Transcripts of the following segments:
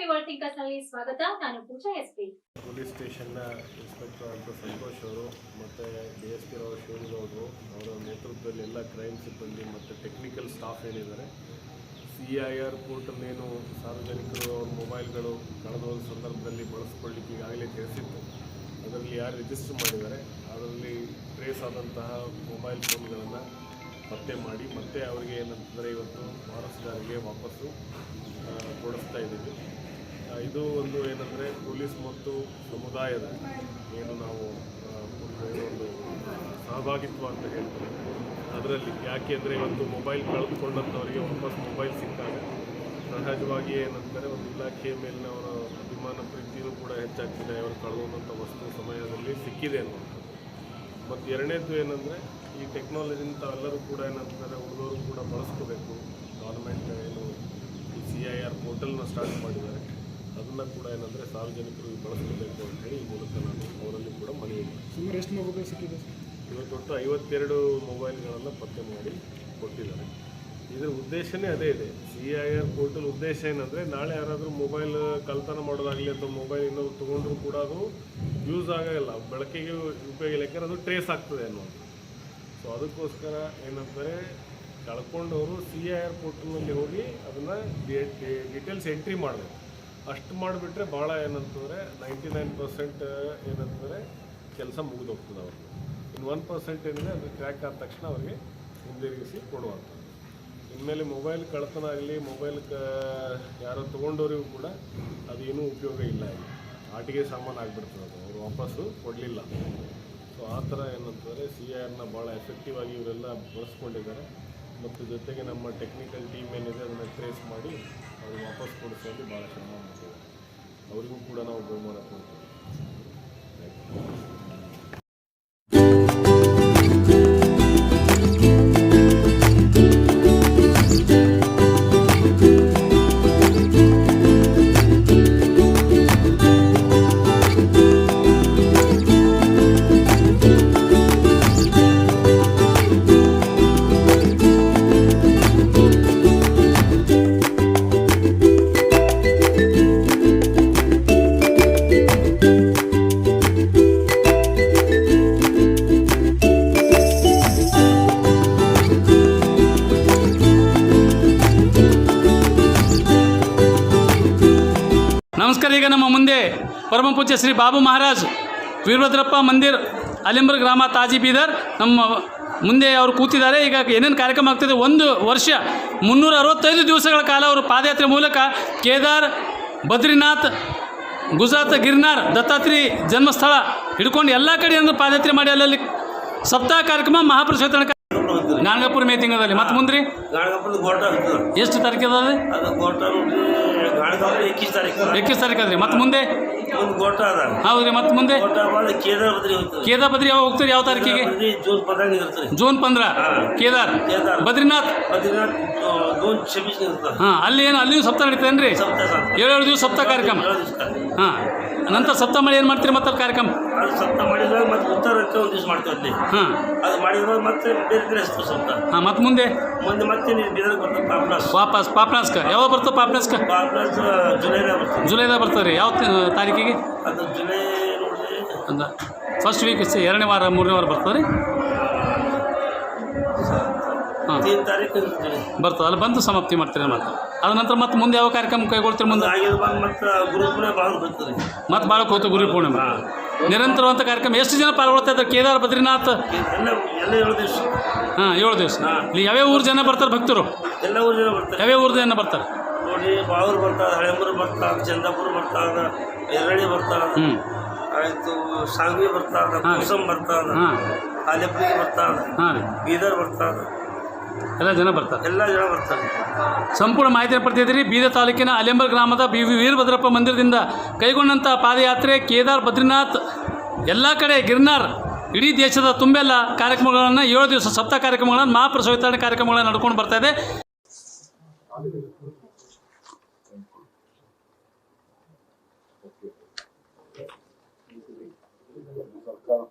ಸ್ವಾಗತ. ನಾನು Pooja SP police ಸ್ಟೇಷನ್ನ ಇನ್ಸ್ಪೆಕ್ಟರ್ ಅಂತ ಸಂತೋಷ್ ಅವರು, ಮತ್ತು ಡಿ ಎಸ್ ಪಿ ರಾವ್ ಅವರ ನೇತೃತ್ವದಲ್ಲಿ ಎಲ್ಲ ಕ್ರೈಮ್ ಸಿಬ್ಬಂದಿ ಮತ್ತು ಟೆಕ್ನಿಕಲ್ ಸ್ಟಾಫ್ ಏನಿದ್ದಾರೆ. ಸಿ ಐ ಆರ್ ಪೋರ್ಟಲ್ನೇನು ಸಾರ್ವಜನಿಕರು ಅವ್ರ ಮೊಬೈಲ್ಗಳು ಕಳೆದ ಒಂದು ಸಂದರ್ಭದಲ್ಲಿ ಬಳಸ್ಕೊಳ್ಳಿಕ್ಕೆ ಈಗಾಗಲೇ ತಿಳಿಸಿತ್ತು. ಅದರಲ್ಲಿ ಯಾರು ರಿಜಿಸ್ಟರ್ ಮಾಡಿದ್ದಾರೆ, ಅದರಲ್ಲಿ ಟ್ರೇಸ್ ಆದಂತಹ ಮೊಬೈಲ್ ಫೋನ್ಗಳನ್ನು ಪತ್ತೆ ಮಾಡಿ, ಮತ್ತೆ ಅವರಿಗೆ ಏನಂತಂದರೆ ಇವತ್ತು ವಾರಸುದಾರಿಗೆ ವಾಪಸ್ಸು ಕೊಡಿಸ್ತಾ ಇದ್ದೀವಿ. ಇದು ಒಂದು ಏನಂದರೆ ಪೊಲೀಸ್ ಮತ್ತು ಸಮುದಾಯದ ಏನು ನಾವು ಒಂದು ಸಹಭಾಗಿತ್ವ ಅಂತ ಹೇಳ್ತೀವಿ. ಅದರಲ್ಲಿ ಯಾಕೆ ಅಂದರೆ ಇವತ್ತು ಮೊಬೈಲ್ ಕಳೆದುಕೊಂಡಂಥವರಿಗೆ ವಾಪಸ್ ಮೊಬೈಲ್ ಸಿಕ್ಕಾಗ ಸಹಜವಾಗಿ ಏನಂತಾರೆ ಒಂದು ಇಲಾಖೆಯ ಮೇಲಿನ ಅವರ ಅಭಿಮಾನ ಪ್ರೀತಿಯೂ ಕೂಡ ಹೆಚ್ಚಾಗ್ತಿದೆ. ಅವರು ಕಳೆದುಕೊಂಡಂಥ ವಸ್ತು ಸಮಯದಲ್ಲಿ ಸಿಕ್ಕಿದೆ ಅನ್ನುವಂಥದ್ದು ಮತ್ತು ಎರಡನೇದು ಏನಂದರೆ ಈ ಟೆಕ್ನಾಲಜಿನ ತಾವೆಲ್ಲರೂ ಕೂಡ ಏನಂತಾರೆ ಹುಡುಗರು ಕೂಡ ಬಳಸ್ಕೋಬೇಕು. ಗೌರ್ಮೆಂಟ್ ಏನು ಈ ಸಿ ಐ ಆರ್ ಪೋರ್ಟಲ್ನ ಸ್ಟಾರ್ಟ್ ಮಾಡಿದ್ದಾರೆ. ಅದನ್ನು ಕೂಡ ಏನಂದರೆ ಸಾರ್ವಜನಿಕರು ಬಳಸ್ಕೋಬೇಕು ಅಂತ ಹೇಳಿ ಈ ಮೂಲಕ ನಾನು ಅವರಲ್ಲಿ ಕೂಡ ಮನವಿ ಸುಮಾರು ಎಷ್ಟು ಮೊಬೈಲ್ ಸಿಕ್ಕಿದೆ? ಇವತ್ತು ಒಟ್ಟು ಐವತ್ತೆರಡು ಮೊಬೈಲ್ಗಳನ್ನು ಪತ್ತೆ ಮಾಡಿ ಕೊಟ್ಟಿದ್ದಾರೆ. ಇದರ ಉದ್ದೇಶನೇ ಅದೇ ಇದೆ. ಸಿ ಐ ಆರ್ ಪೋರ್ಟಲ್ ಉದ್ದೇಶ ಏನಂದರೆ ನಾಳೆ ಯಾರಾದರೂ ಮೊಬೈಲ್ ಕಲ್ತನ ಮಾಡೋದಾಗಲಿ ಅಥವಾ ಮೊಬೈಲ್ ಇನ್ನೊಂದು ತೊಗೊಂಡ್ರು ಕೂಡ ಅದು ಯೂಸ್ ಆಗೋಲ್ಲ ಬಳಕೆಗೆ ಉಪಯೋಗ ಇಲ್ಲ. ಯಾಕಂದ್ರೆ ಅದು ಟ್ರೇಸ್ ಆಗ್ತದೆ ಅನ್ನೋದು. ಸೊ ಅದಕ್ಕೋಸ್ಕರ ಏನಂತಾರೆ, ಕಳ್ಕೊಂಡವರು ಸಿ ಐ ಆರ್ ಪೋರ್ಟಲ್ನಲ್ಲಿ ಹೋಗಿ ಅದನ್ನು ಡೀಟೇಲ್ಸ್ ಎಂಟ್ರಿ ಮಾಡಬೇಕು. ಅಷ್ಟು ಮಾಡಿಬಿಟ್ರೆ ಭಾಳ ಏನಂತಂದರೆ ನೈಂಟಿ ನೈನ್ ಪರ್ಸೆಂಟ್ ಏನಂತಂದರೆ ಕೆಲಸ ಮುಗಿದೋಗ್ತದೆ ಅವ್ರಿಗೆ ಇನ್ನು ಒನ್ ಪರ್ಸೆಂಟ್ ಏನಿದೆ, ಅದು ಕ್ರ್ಯಾಕ್ ಆದ ತಕ್ಷಣ ಅವರಿಗೆ ಹಿಂದಿರುಗಿಸಿ ಕೊಡುವಂಥದ್ದು. ಇನ್ಮೇಲೆ ಮೊಬೈಲ್ ಕಳ್ತನ ಆಗಲಿ, ಮೊಬೈಲ್ ಕ ಯಾರೋ ತೊಗೊಂಡವರಿಗೂ ಕೂಡ ಅದೇನೂ ಉಪಯೋಗ ಇಲ್ಲ. ಆಟಿಗೆ ಸಾಮಾನು ಆಗಿಬಿಡ್ತದೆ ಅದು. ಅವರು ವಾಪಸ್ಸು ಕೊಡಲಿಲ್ಲ. ಸೊ ಆ ಥರ ಏನಂತಂದರೆ ಸಿ ಆರ್ನ ಭಾಳ ಎಫೆಕ್ಟಿವ್ ಆಗಿ ಇವರೆಲ್ಲ ಬಳಸ್ಕೊಂಡಿದ್ದಾರೆ. ಮತ್ತು ಜೊತೆಗೆ ನಮ್ಮ ಟೆಕ್ನಿಕಲ್ ಟೀಮ್ ಏನಿದೆ ಅದನ್ನು ಟ್ರೇಸ್ ಮಾಡಿ ಅವ್ರಿಗೆ ವಾಪಸ್ ಕೊಡಿಸೋದು ಭಾಳ ಶ್ರಮ ಅವರಿಗೂ ಕೂಡ ನಾವು ಬಹುಮಾನ ಕೊಡ್ತೀವಿ. ನಮಸ್ಕಾರ ಈಗ ನಮ್ಮ ಮುಂದೆ ಪರಮ ಪೂಜ್ಯ ಶ್ರೀ ಬಾಬು ಮಹಾರಾಜ್ ವೀರಭದ್ರಪ್ಪ ಮಂದಿರ್ ಅಲಿಂಬರ್ ಗ್ರಾಮ ತಾಜಿ ಬೀದರ್ ನಮ್ಮ ಮುಂದೆ ಅವರು ಕೂತಿದ್ದಾರೆ. ಈಗ ಏನೇನು ಕಾರ್ಯಕ್ರಮ ಆಗ್ತಿದೆ? ಒಂದು ವರ್ಷ ಮುನ್ನೂರ ಅರವತ್ತೈದು ದಿವಸಗಳ ಕಾಲ ಅವರು ಪಾದಯಾತ್ರೆ ಮೂಲಕ ಕೇದಾರ್ ಬದ್ರಿನಾಥ್ ಗುಜರಾತ್ ಗಿರ್ನಾರ್ ದತ್ತಾತ್ರಿ ಜನ್ಮಸ್ಥಳ ಹಿಡ್ಕೊಂಡು ಎಲ್ಲ ಕಡೆಯಿಂದ ಪಾದಯಾತ್ರೆ ಮಾಡಿ ಅಲ್ಲಲ್ಲಿ ಸಪ್ತಾಹ ಕಾರ್ಯಕ್ರಮ ಮಹಾಪ್ರಚೋತನ ಕಾರ್ಯ ನಾಗಪುರ ಮೇ ತಿಂಗಳಲ್ಲಿ ಮತ್ತೆ ಮುಂದ್ರಿ? ಎಷ್ಟು ತಾರೀಕು ಅದ ಎಕ್ಕಿಸ್ ತಾರೀಕು. ಎಕ್ಕಿಸ್ ತಾರೀಕು ಅದ್ರಿ ಮತ್ತೆ ಮುಂದೆ? ಒಂದು ಗೋಟ ಅದ. ಹೌದ್ರಿ ಮತ್ತೆ ಮುಂದೆ? ಕೇದಾರ ಬದ್ರಿ ಹೋಗ್ತದೆ. ಕೇದಾರ್ ಬದ್ರಿ ಯಾವಾಗ ಹೋಗ್ತೀರಿ? ಯಾವ ತಾರೀಕಿಗೆ? ಜೂನ್ ಪದ್ನಾಲ್ಕು ಇರ್ತದೆ ಜೂನ್ ಪಂದ್ರ? ಕೇದಾರ್? ಕೇದಾರ್. ಬದ್ರಿನಾಥ್? ಬದ್ರಿನಾಥ್ ಜೂನ್ ಛಬ್ಬೀಸ್ ಇರ್ತದೆ ಹಾಂ ಅಲ್ಲಿ ಏನು ಅಲ್ಲಿಯೂ ಸಪ್ತಾಹ ನಡೀತೇನ್ರಿ ಸಪ್ತ ಏಳು ಏಳೇಳು ದಿವಸ ಸಪ್ತಾಹ ಕಾರ್ಯಕ್ರಮ? ಹಾ. ನಂತರ ಸಪ್ತಾಹ ಮಳೆ ಏನು ಮಾಡ್ತೀರಿ ಮತ್ತೆ ಕಾರ್ಯಕ್ರಮ? ಅದು ಸಪ್ತ ಮಾಡಿದಾಗ ಮತ್ತೆ ಉತ್ತರಕ್ಕೆ ಒಂದು ದಿವ್ಸ ಮಾಡ್ತೀವಿ ಹಾಂ. ಅದು ಮಾಡಿದಾಗ ಮತ್ತೆ ಬೇರೆ ಕಡೆ ಹಚ್ತೀವಿ ಸಪ್ತ. ಹಾಂ ಮತ್ತೆ ಮುಂದೆ? ಮುಂದೆ ಮತ್ತೆ ನೀವು ಬೀದರ್ಗೆ ಬರ್ತದೆ ಪಾಪ್ಲಾಸ್ ವಾಪಸ್ ಪಾಪ್ನಾಸ್ಕ. ಯಾವಾಗ ಬರ್ತದೆ ಪಾಪ್ನಾಸ್ಕ? ಪಾಪ್ಲಾಸ್ ಜುಲೈದಾಗ ಬರ್ತದೆ. ರೀ. ಯಾವ ತಾರೀಕಿಗೆ? ಅದು ಜುಲೈ ಅಂದ ಫಸ್ಟ್ ವೀಕ್ ಎರಡನೇ ವಾರ ಮೂರನೇ ವಾರ ಬರ್ತದೆ ರೀ? ಹಾಂ. ತಾರೀಕು ಬರ್ತದೆ. ಅಲ್ಲಿ ಬಂದು ಸಮಾಪ್ತಿ ಮಾಡ್ತೀರಿ ಮತ್ತೆ. ಅದ ನಂತರ ಮತ್ತೆ ಮುಂದೆ ಯಾವ ಕಾರ್ಯಕ್ರಮ ಕೈಗೊಳ್ತೀರಿ ಮುಂದೆ? ಮತ್ತೆ ಭಾಳ ಕೂತು ಹೋಯ್ತು ಗುರು ಪೂರ್ಣಿಮೆ. ನಿರಂತರವಂತ ಕಾರ್ಯಕ್ರಮ. ಎಷ್ಟು ಜನ ಪಾಲ್ಗೊಳ್ತಾ ಇದ್ದಾರೆ? ಕೇದಾರ್ ಬದ್ರಿನಾಥ್? ಹಾಂ ಏಳು ದಿವಸ. ಇಲ್ಲಿ ಯಾವ್ಯಾವ ಊರು ಜನ ಬರ್ತಾರೆ ಭಕ್ತರು? ಎಲ್ಲ ಊರು ಜನ ಬರ್ತಾರೆ. ಯಾವ್ಯಾವ ಊರು ಜನ ಬರ್ತಾರೆ? ನೋಡಿ ಬಾವೂರು ಬರ್ತಾರೆ ಹಳೆಮೂರು ಬರ್ತಾರೆ ಚಂದಾಪುರ ಬರ್ತಾರೆ ಎರಳಿ ಬರ್ತಾರೆ. ಆಯ್ತು ಸಾಂಗ್ವಿ ಬರ್ತಾರೆ ಕುಸಂ ಕುಸಮ್ ಬರ್ತಾರೆ ಹಾಂ. ಆಲೆಪುರಿ ಬರ್ತಾರೆ ಬೀದರ್ ಬರ್ತಾರೆ. ಎಲ್ಲ ಜನ ಬರ್ತಾರೆ. ಎಲ್ಲ ಜನ ಬರ್ತಾರೆ. ಸಂಪೂರ್ಣ ಮಾಹಿತಿ ಪಡ್ತಿದ್ದೀರಿ ಬೀದರ್ ತಾಲೂಕಿನ ಅಲೆಂಬರ್ ಗ್ರಾಮದ ಬಿ ವಿ ವೀರಭದ್ರಪ್ಪ ಮಂದಿರದಿಂದ ಕೈಗೊಂಡಂಥ ಪಾದಯಾತ್ರೆ ಕೇದಾರ್ ಬದ್ರಿನಾಥ್. ಎಲ್ಲ ಕಡೆ ಗಿರ್ನಾರ್. ಇಡೀ ದೇಶದ ತುಂಬೆಲ್ಲ ಕಾರ್ಯಕ್ರಮಗಳನ್ನು ಏಳು ದಿವಸ ಸಪ್ತಾಹ ಕಾರ್ಯಕ್ರಮಗಳನ್ನು ಮಹಾಪ್ರಸವ ವಿತರಣೆ ಕಾರ್ಯಕ್ರಮಗಳನ್ನು ನಡ್ಕೊಂಡು ಬರ್ತಾ ಇದೆ.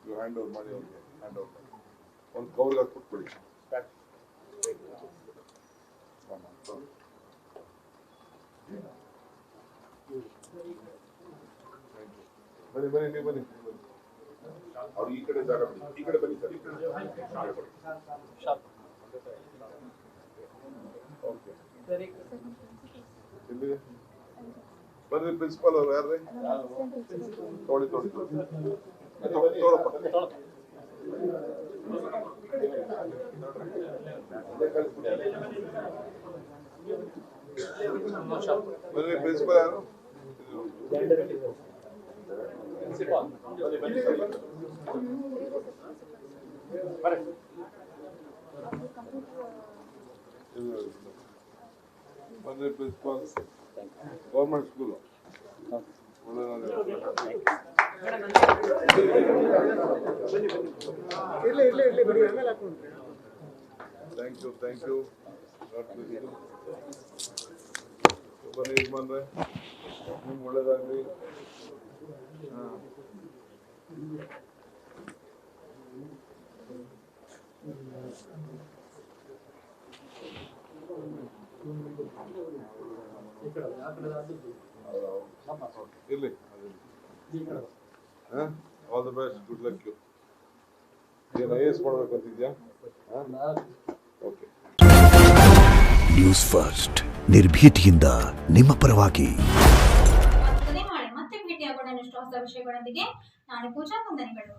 ಹಾಕಿಸಿ ನೀವು ಹ್ಯಾಂಡ್ ಓವರ್ ಮಾಡಿ ಅವ್ರಿಗೆ ಹ್ಯಾಂಡ್ ಓವರ್ ಮಾಡಿ ಒಂದು ಕವರ್ಗೆ ಹಾಕಿ ಕೊಟ್ಬಿಡಿ ಬನ್ನಿ ಬನ್ನಿ ನೀವು ಬನ್ನಿ ನೀವು ಬನ್ನಿ. ಅವ್ರು ಈ ಕಡೆ ಜಾಗ ಬಿಡಿ ಈ ಕಡೆ ಬನ್ನಿ ಸರ್ ಈ ಕಡೆ ಓಕೆ ಎಲ್ಲಿದೆ ಬರ್ರಿ ಪ್ರಿನ್ಸಿಪಾಲ್ ಅವ್ರು ಯಾರ್ರಿ ತೊಗೊಳ್ಳಿ ತೊಗೊಳ್ಳಿ ತೊಗೊಳ್ಳಿ. ತೊಗೊಳಪ್ಪ ಬರ್ರಿ ಪ್ರಿನ್ಸಿಪಾಲ್ ಯಾರು ಬರ್ರಿ principal government school thank you thank you ಬನ್ನಿ ಯಜಮಾನ್ರೆ ನಿಮ್ಗೆ ಒಳ್ಳೇದಾಗಲಿ ಹಾಂ ಇರ್ಲಿ. All the best good luck you ಏನು ಐ ಎಸ್ ಮಾಡ್ಬೇಕಂತಿದ್ಯಾ? ಓಕೆ ನ್ಯೂಸ್ ಫಸ್ಟ್ ನಿರ್ಭೀತಿಯಿಂದ ನಿಮ್ಮ ಪರವಾಗಿ. ಮತ್ತೆ ಭೇಟಿಯಾಗೋಣ ಇಷ್ಟು ಹೊಸ ವಿಷಯಗಳೊಂದಿಗೆ. ನಾನು ಪೂಜಾ ವಂದನೆಗಳು.